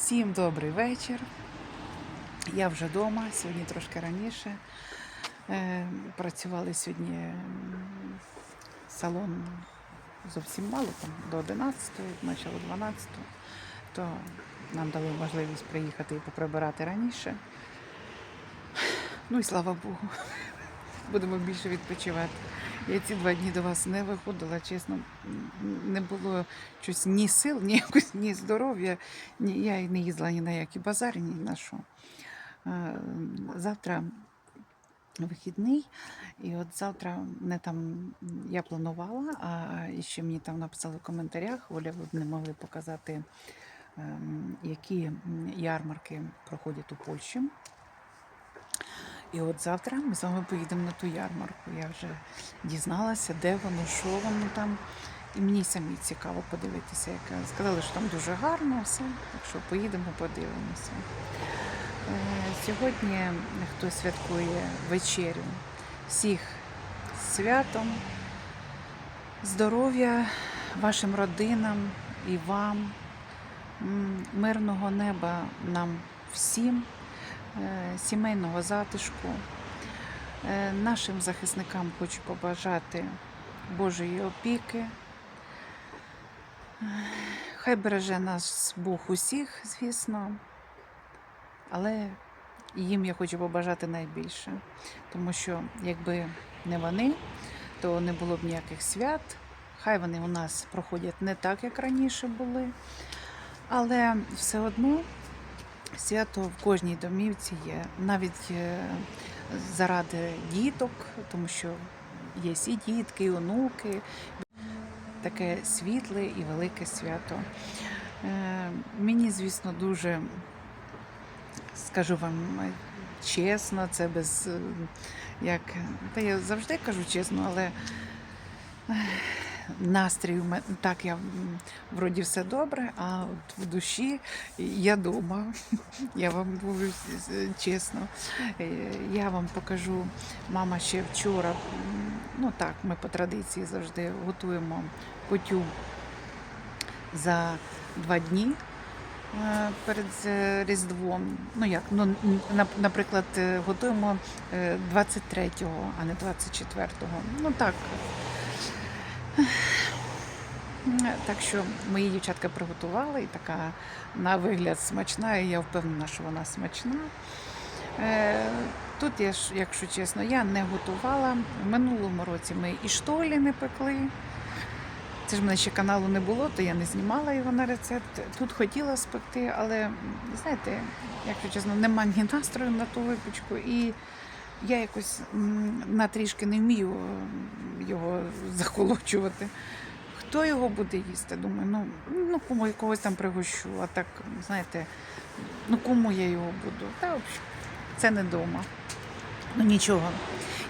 Всім добрий вечір. Я вже вдома, сьогодні трошки раніше. Е, Працювали сьогодні салон зовсім мало, там до 11, почало 12, то нам дали можливість приїхати і поприбирати раніше. Ну і слава Богу, будемо більше відпочивати. Я ці два дні до вас не виходила, чесно, не було щось ні сил, ні, якось, ні здоров'я. Ні, я і не їздила ні на які базари, ні на що. Е, Завтра вихідний, і от завтра мене там я планувала, а ще мені там написали в коментарях, Оля, ви б не могли показати, ем, які ярмарки проходять у Польщі. І от завтра ми з вами поїдемо на ту ярмарку. Я вже дізналася, де воно, що воно там. І мені самі цікаво подивитися. Як сказали, що там дуже гарно все. Так що поїдемо, подивимося. Е, Сьогодні хто святкує вечерю. Всіх святом, здоров'я вашим родинам і вам, мирного неба нам всім, сімейного затишку. Е, Нашим захисникам хочу побажати Божої опіки. Е, Хай береже нас Бог усіх, звісно. Але їм я хочу побажати найбільше. Тому що якби не вони, то не було б ніяких свят. Хай вони у нас проходять не так, як раніше були. Але все одно свято в кожній домівці є. Навіть е, заради діток, тому що є і дітки, і онуки. Таке світле і велике свято. Е, Мені, звісно, дуже скажу вам е, чесно, це без як. Та я завжди кажу чесно, але настрій у мене так, я вроді все добре, а от в душі я дома. Я вам говорю е, чесно. Е, Я вам покажу, мама ще вчора, ну так, ми по традиції завжди готуємо кутю за два дні е, перед Різдвом. Ну як, ну, наприклад, готуємо е, 23-го, а не 24-го. Ну так. Так що мої дівчатка приготували, і така на вигляд смачна, і я впевнена, що вона смачна. Е, Тут, я якщо чесно, я не готувала. В минулому році ми і штолі не пекли. Це ж в мене ще каналу не було, то я не знімала його на рецепт. Тут хотіла спекти, але знаєте, якщо чесно, нема ні настрою на ту випічку, і я якось на трішки не вмію його захолочувати. Хто його буде їсти? Думаю, ну, ну кому якогось там пригощу, а так, знаєте, ну кому я його буду? Та це не вдома. Ну нічого,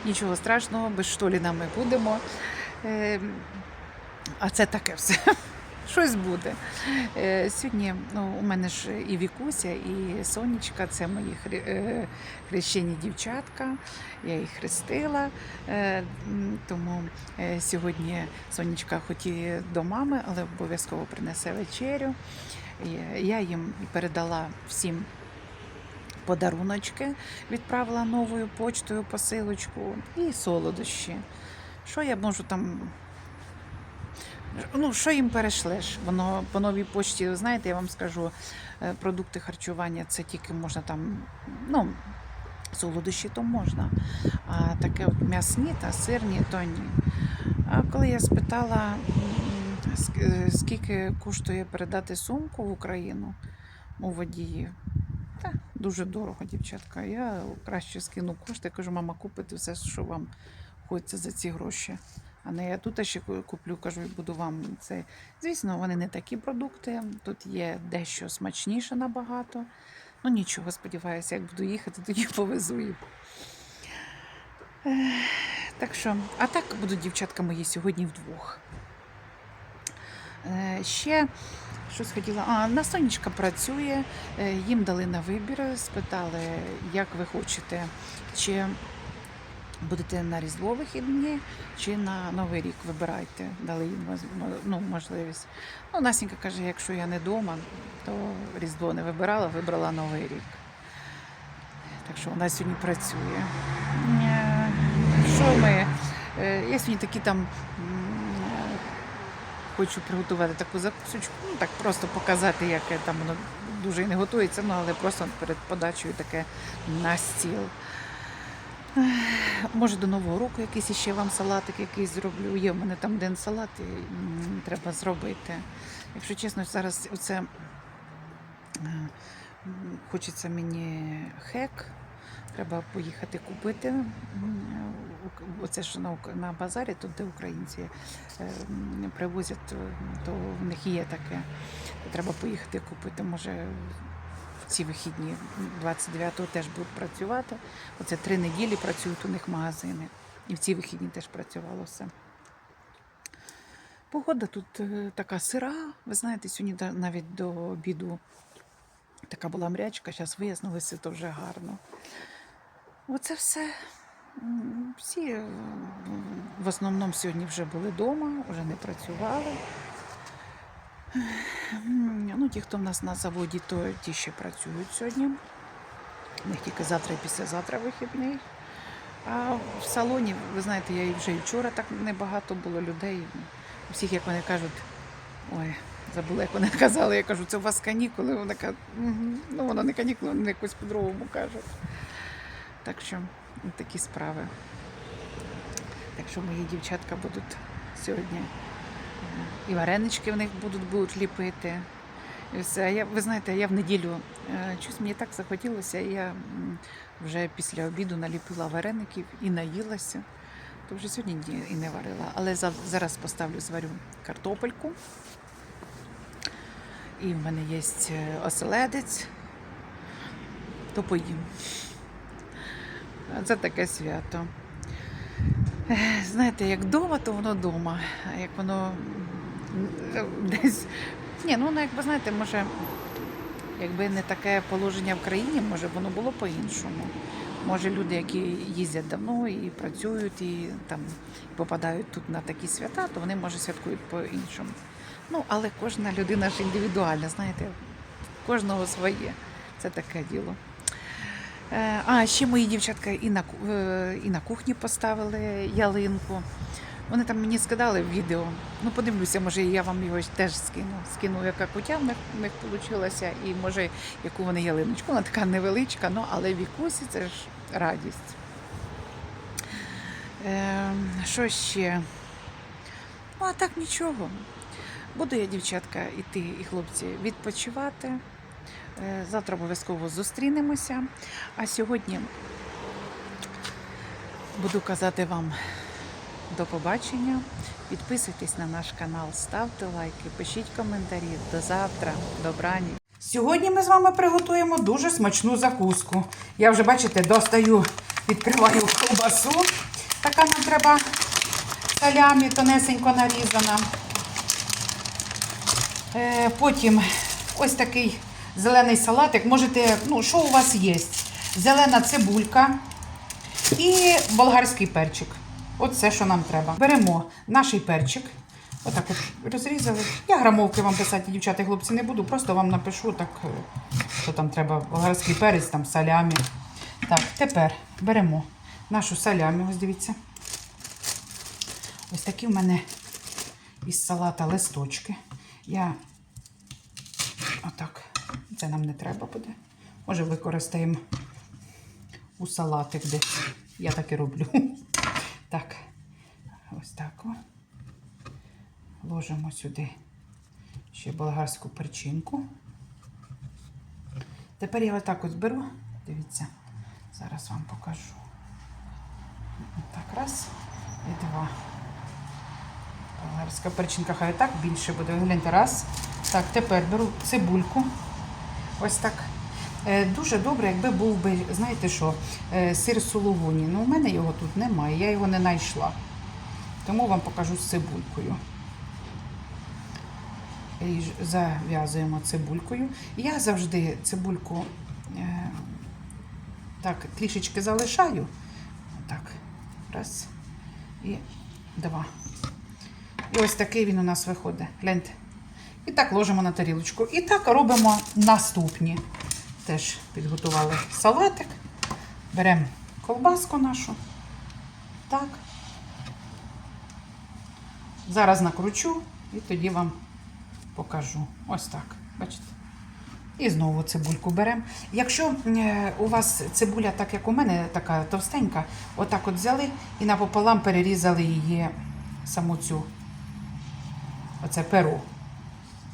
нічого страшного, без штоліна ми будемо. Е, а це таке все. Щось буде. Е, Сьогодні ну, у мене ж і Вікуся, і Сонечка це мої е, хрещені дівчатка. Я їх хрестила. Е, Тому сьогодні Сонечка хоч і до мами, але обов'язково принесе вечерю. Я їм передала всім подаруночки, відправила новою почтою посилочку і солодощі. Що я можу там Ну, що їм перешлеш? Воно по новій почті, знаєте, я вам скажу, е, продукти харчування це тільки можна там, ну, солодощі то можна. А таке от м'ясні та сирні, то ні. А коли я спитала, е, скільки коштує передати сумку в Україну у водії, та дуже дорого, дівчатка. Я краще скину кошти, кажу, мама, купите все, що вам хочеться за ці гроші. А не я тут ще куплю, кажу, буду вам це. Звісно, вони не такі продукти. Тут є дещо смачніше набагато. Ну нічого, сподіваюся, як буду їхати, тоді повезу їх. Так що, а так будуть дівчатка мої сьогодні вдвох. Е, Ще щось хотіла. А, Настонечка працює, е, їм дали на вибір, спитали, як ви хочете, чи Будете на Різдво вихідні чи на Новий рік вибирайте, дали їм ну, можливість. Ну, Настенька каже, якщо я не вдома, то Різдво не вибирала, вибрала Новий рік. Так що вона сьогодні працює. Е, Що ми? Е, Я сьогодні такі там хочу приготувати таку закусочку, ну так просто показати, яке там воно дуже і не готується, ну але просто перед подачею таке на стіл. Може до Нового року якийсь іще вам салатик якийсь зроблю. Є в мене там один салат, і треба зробити. Якщо чесно, зараз оце е, хочеться мені хек. Треба поїхати купити. Оце ж на, на базарі, тут де українці е, привозять, е, то в них є таке. Треба поїхати купити. Може, ці вихідні 29-го теж будуть працювати. Оце три неділі працюють у них магазини. І в ці вихідні теж працювало все. Погода тут е, така сира. Ви знаєте, сьогодні навіть до обіду така була мрячка, зараз вияснилося, то вже гарно. Оце все. Всі е, в основному сьогодні вже були вдома, вже не працювали. Ну, ті, хто в нас на заводі, то ті ще працюють сьогодні. У них тільки завтра і післязавтра вихідний. А в салоні, ви знаєте, я вже і вчора так небагато було людей. У всіх, як вони кажуть, ой, забула, як вони казали, я кажу, це у вас канікули. Вони кажуть, «Угу». ну воно не канікули, вони якось по-другому кажуть. Так що такі справи. Так що мої дівчатка будуть сьогодні. Е, І варенички в них будуть, будуть ліпити. І все. Я, ви знаєте, я в неділю е, щось мені так захотілося, я вже після обіду наліпила вареників і наїлася. То вже сьогодні і не варила. Але зараз поставлю, зварю картопельку. І в мене є оселедець, то поїм. Це таке свято. Знаєте, як вдома, то воно вдома. А як воно десь. Ні, ну воно, якби знаєте, може, якби не таке положення в країні, може воно було по-іншому. Може, люди, які їздять давно і працюють, і там попадають тут на такі свята, то вони може святкують по-іншому. Ну, але кожна людина ж індивідуальна, знаєте, кожного своє. Це таке діло. Е, А ще мої дівчатка і на, е, і на кухні поставили ялинку. Вони там мені скидали в відео. Ну, подивлюся, може, я вам його теж скину. Скину, яка кутя в них вийшла, і може, яку вони ялиночку. Вона така невеличка, ну, але вікусі це ж радість. Е, що ще? Ну, а так нічого. Буду я, дівчатка, іти і хлопці відпочивати. Е, Завтра обов'язково зустрінемося. А сьогодні буду казати вам до побачення. Підписуйтесь на наш канал, ставте лайки, пишіть коментарі. До завтра. Добрані. Сьогодні ми з вами приготуємо дуже смачну закуску. Я вже, бачите, достаю, відкриваю ковбасу. Така нам треба салямі, тонесенько нарізана. Е, потім ось такий зелений салатик. Можете, ну, що у вас є? Зелена цибулька і болгарський перчик. Все, що нам треба. Беремо наш перчик. Отак от розрізали. Я грамовки вам писати, дівчата хлопці, не буду, просто вам напишу так, е, що там треба болгарський перець, там салямі. Так, тепер беремо нашу салямі, ось дивіться. Ось такі в мене із салата листочки. Я отак, це нам не треба буде. Може, використаємо у салатик десь. Я так і роблю. Так, ось так. Ложимо сюди ще болгарську перчинку. Тепер я отак ось беру. Дивіться, зараз вам покажу. Так, раз і два. Болгарська перчинка хай так більше буде. Гляньте, раз. Так, тепер беру цибульку. Ось так. Е, Дуже добре, якби був би, знаєте що, е, сир сулугуні. Ну, у мене його тут немає, я його не знайшла. Тому вам покажу з цибулькою. Ріж- Зав'язуємо цибулькою. Я завжди цибульку е, так, трішечки залишаю. Так. Раз. І два. І ось такий він у нас виходить. Гляньте. І так ложимо на тарілочку. І так робимо наступні. Теж підготували салатик. Беремо колбаску нашу. Так. Зараз накручу і тоді вам покажу. Ось так. Бачите? І знову цибульку беремо. Якщо е, у вас цибуля, так як у мене, така товстенька, отак от взяли і напополам перерізали її саму цю оце перо.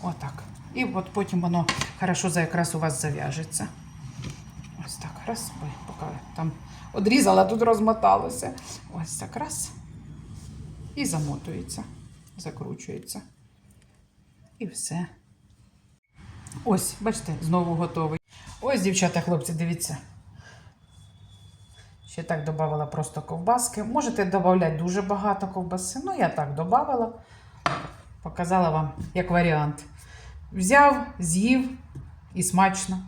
Отак. І от потім воно хорошо якраз у вас зав'яжеться. Ось так. Раз. Поки там одрізала, тут розмоталося. Ось так раз. І замотується, закручується. І все. Ось, бачите, знову готовий. Ось, дівчата, хлопці, дивіться. Ще так додавала просто ковбаски. Можете додати дуже багато ковбаси. Ну, я так додавала. Показала вам як варіант. Взяв, з'їв і смачно.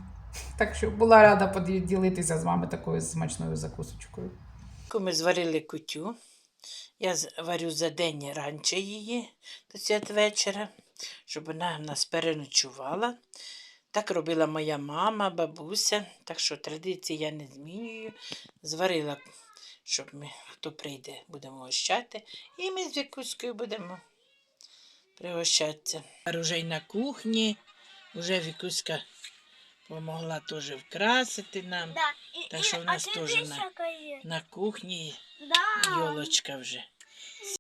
Так що була рада поділитися з вами такою смачною закусочкою. Ми зварили кутю. Я варю за день раніше її до святвечора, щоб вона нас переночувала. Так робила моя мама, бабуся, так що традиції я не змінюю. Зварила, щоб ми, хто прийде, будемо гощати. І ми з Вікуською будемо пригощатися. Уже й на кухні, вже Вікуська допомогла теж вкрасити нам. Да. Так що в у нас теж на- На кухні Да. Йолочка вже.